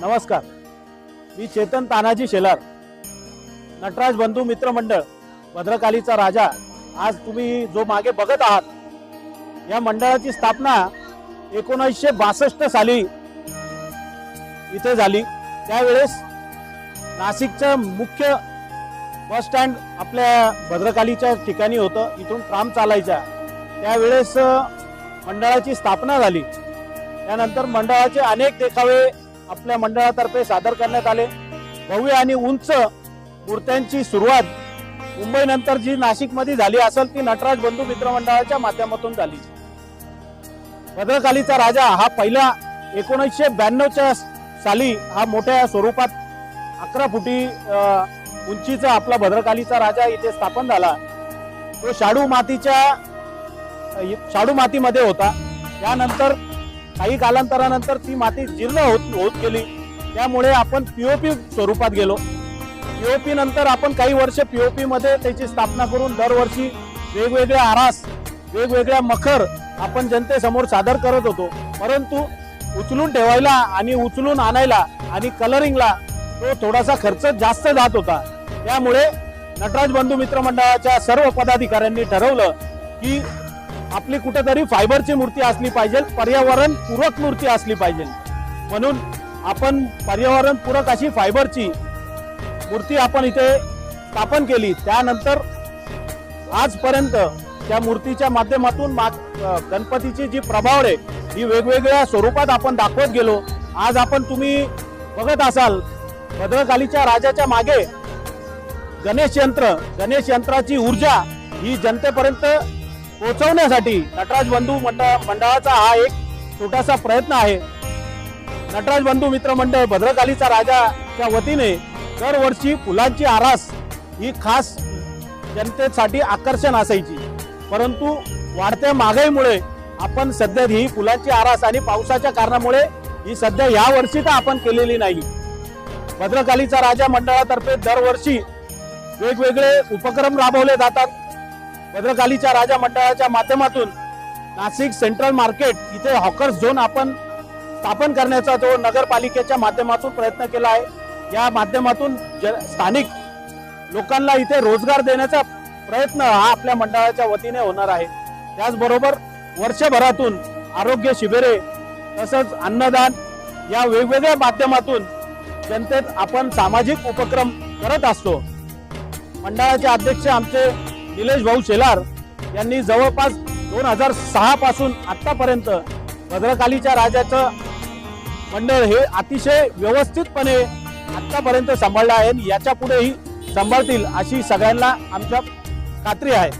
नमस्कार. मी चेतन तानाजी शेलार. नटराज बंधू मित्रमंडळ भद्रकालीचा राजा. आज तुम्ही जो मागे बघत आहात या मंडळाची स्थापना एकोणीसशे बासष्ट साली इथे झाली. त्यावेळेस नाशिकचं मुख्य बस स्टँड आपल्या भद्रकालीच्या ठिकाणी होतं. इथून ट्राम चालायच्या. त्यावेळेस मंडळाची स्थापना झाली. त्यानंतर मंडळाचे अनेक देखावे आपल्या मंडळातर्फे सादर करण्यात आले. भव्य आणि उंच मूर्त्यांची सुरुवात मुंबईनंतर जी नाशिकमध्ये झाली असेल ती नटराज बंधू मित्र मंडळाच्या माध्यमातून झाली. भद्रकालीचा राजा हा पहिला एकोणीसशे ब्याण्णवच्या साली हा मोठ्या स्वरूपात अकरा फुटी उंचीचा आपला भद्रकालीचा राजा इथे स्थापन झाला. तो शाडू मातीच्या शाडू मातीमध्ये होता. त्यानंतर काही कालांतरानंतर ती माती जीर्ण होत होत गेली. त्यामुळे आपण पीओपी स्वरूपात गेलो. पीओपी नंतर आपण काही वर्ष पीओपी मध्ये त्याची स्थापना करून दरवर्षी वेगवेगळे आरास वेगवेगळ्या मखर आपण जनतेसमोर सादर करत होतो. परंतु उचलून ठेवायला आणि उचलून आणायला आणि कलरिंगला तो थोडासा खर्च जास्त जात होता. त्यामुळे नटराज बंधू मित्र मंडळाच्या सर्व पदाधिकाऱ्यांनी ठरवलं की आपली कुठेतरी फायबरची मूर्ती असली पाहिजे पर्यावरण पूरक मूर्ती असली पाहिजे. म्हणून आपण पर्यावरण पूरक अशी फायबरची मूर्ती आपण इथे स्थापन केली. त्यानंतर आजपर्यंत त्या मूर्तीच्या माध्यमातून मा- गणपतीची जी प्रभाव आहे ही वेगवेगळ्या स्वरूपात आपण दाखवत गेलो. आज आपण तुम्ही बघत असाल भद्रकालीच्या राजाच्या मागे गणेश यंत्र गणेश यंत्राची ऊर्जा ही जनतेपर्यंत पोहोचवण्यासाठी नटराज बंधू मंडळ मंडळाचा हा एक छोटासा प्रयत्न आहे. नटराज बंधू मित्र मंडळ भद्रकालीचा राजाच्या वतीने दरवर्षी फुलांची आरास ही खास जनतेसाठी आकर्षण असायची. परंतु वाढत्या महागाईमुळे आपण सध्या ही फुलांची आरास आणि पावसाच्या कारणामुळे ही सध्या या वर्षी तर आपण केलेली नाही. भद्रकालीचा राजा मंडळातर्फे दरवर्षी वेगवेगळे उपक्रम राबवले जातात. भद्रकालीच्या राजा मंडळाच्या माध्यमातून नाशिक सेंट्रल मार्केट इथे हॉकर्स झोन आपण स्थापन करण्याचा जो नगरपालिकेच्या माध्यमातून प्रयत्न केला आहे या माध्यमातून ज- स्थानिक लोकांना इथे रोजगार देण्याचा प्रयत्न हा आपल्या मंडळाच्या वतीने होणार आहे. त्याचबरोबर वर्षभरातून आरोग्य शिबिरे तसंच अन्नदान या वेगवेगळ्या माध्यमातून जनतेत आपण सामाजिक उपक्रम करत असतो. मंडळाचे अध्यक्ष आमचे निलेश भाऊ शेलार यांनी जवळपास दोन हजार सहा पासून आतापर्यंत भद्रकालीच्या राजाचं मंडळ हे अतिशय व्यवस्थितपणे आतापर्यंत सांभाळलं आहे आणि याच्या पुढेही सांभाळतील अशी सगळ्यांना आमच्या खात्री आहे.